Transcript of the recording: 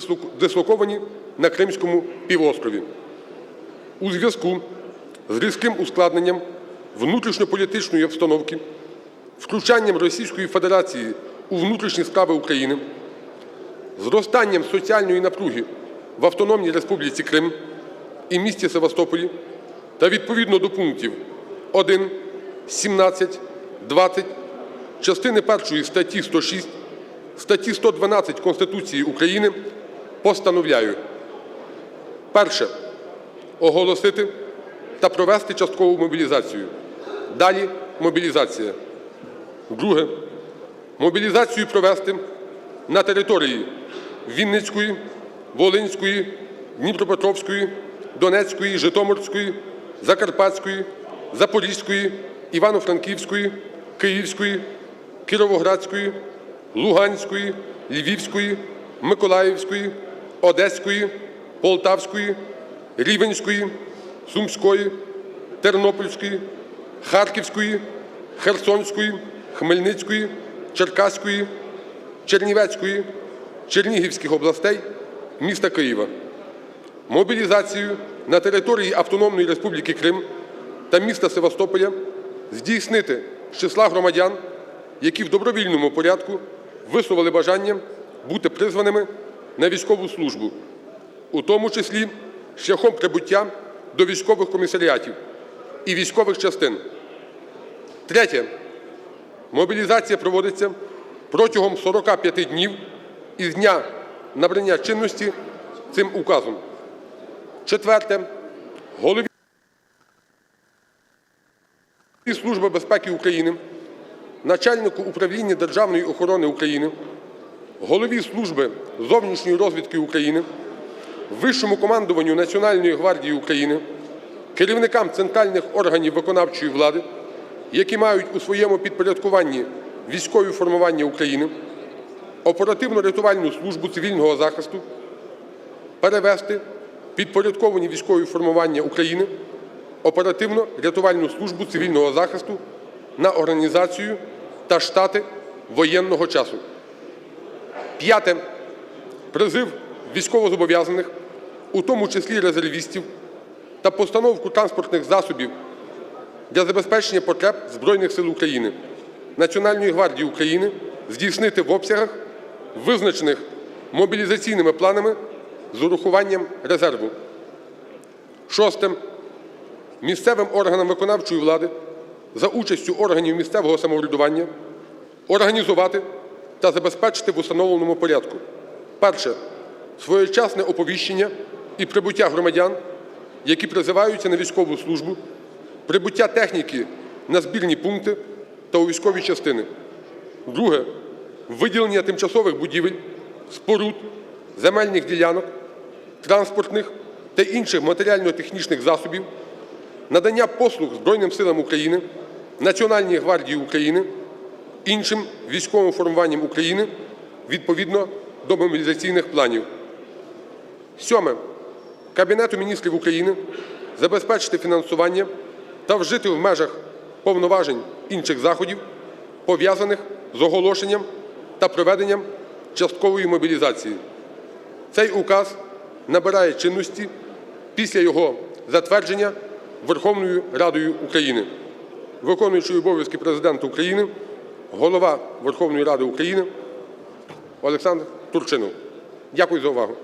що дислоковані на Кримському півострові. У зв'язку з різким ускладненням внутрішньополітичної обстановки, втручанням Російської Федерації у внутрішні справи України, зростанням соціальної напруги в Автономній Республіці Крим і місті Севастополі та відповідно до пунктів 1, 17, 20 частини 1 статті 106, статті 112 Конституції України постановляю. Перше. Оголосити та провести часткову мобілізацію. Далі мобілізація. Друге. Мобілізацію провести на території Вінницької, Волинської, Дніпропетровської, Донецької, Житомирської, Закарпатської, Запорізької, Івано-Франківської, Київської, Кіровоградської, Луганської, Львівської, Миколаївської, Одеської, Полтавської, Рівенської, Сумської, Тернопільської, Харківської, Херсонської, Хмельницької, Черкаської, Чернівецької, Чернігівських областей, міста Києва. Мобілізацію на території Автономної Республіки Крим та міста Севастополя здійснити з числа громадян, які в добровільному порядку висловили бажання бути призваними на військову службу, у тому числі шляхом прибуття до військових комісаріатів і військових частин. Третє. Мобілізація проводиться протягом 45 днів із дня набрання чинності цим указом. Четверте. Голові Служби безпеки України, начальнику управління Державної охорони України, голові Служби зовнішньої розвідки України, Вищому командуванню Національної гвардії України, керівникам центральних органів виконавчої влади, які мають у своєму підпорядкуванні військові формування України, оперативно-рятувальну службу цивільного захисту, перевести підпорядковані військові формування України оперативно-рятувальну службу цивільного захисту на організацію та штати воєнного часу. П'яте. Призив військовозобов'язаних, у тому числі резервістів, та постановку транспортних засобів для забезпечення потреб Збройних сил України, Національної гвардії України здійснити в обсягах, визначених мобілізаційними планами з урахуванням резерву. Шосте. Місцевим органам виконавчої влади за участю органів місцевого самоврядування організувати та забезпечити в установленому порядку. Перше. Своєчасне оповіщення і прибуття громадян, які призиваються на військову службу, прибуття техніки на збірні пункти та у військові частини. Друге. Виділення тимчасових будівель, споруд, земельних ділянок, транспортних та інших матеріально-технічних засобів, надання послуг Збройним силам України, Національній гвардії України, іншим військовим формуванням України відповідно до мобілізаційних планів. Сьоме. Кабінету міністрів України забезпечити фінансування та вжити в межах повноважень інших заходів, пов'язаних з оголошенням та проведенням часткової мобілізації. Цей указ набирає чинності після його затвердження Верховною Радою України. Виконуючий обов'язки Президента України, голова Верховної Ради України Олександр Турчинов. Дякую за увагу.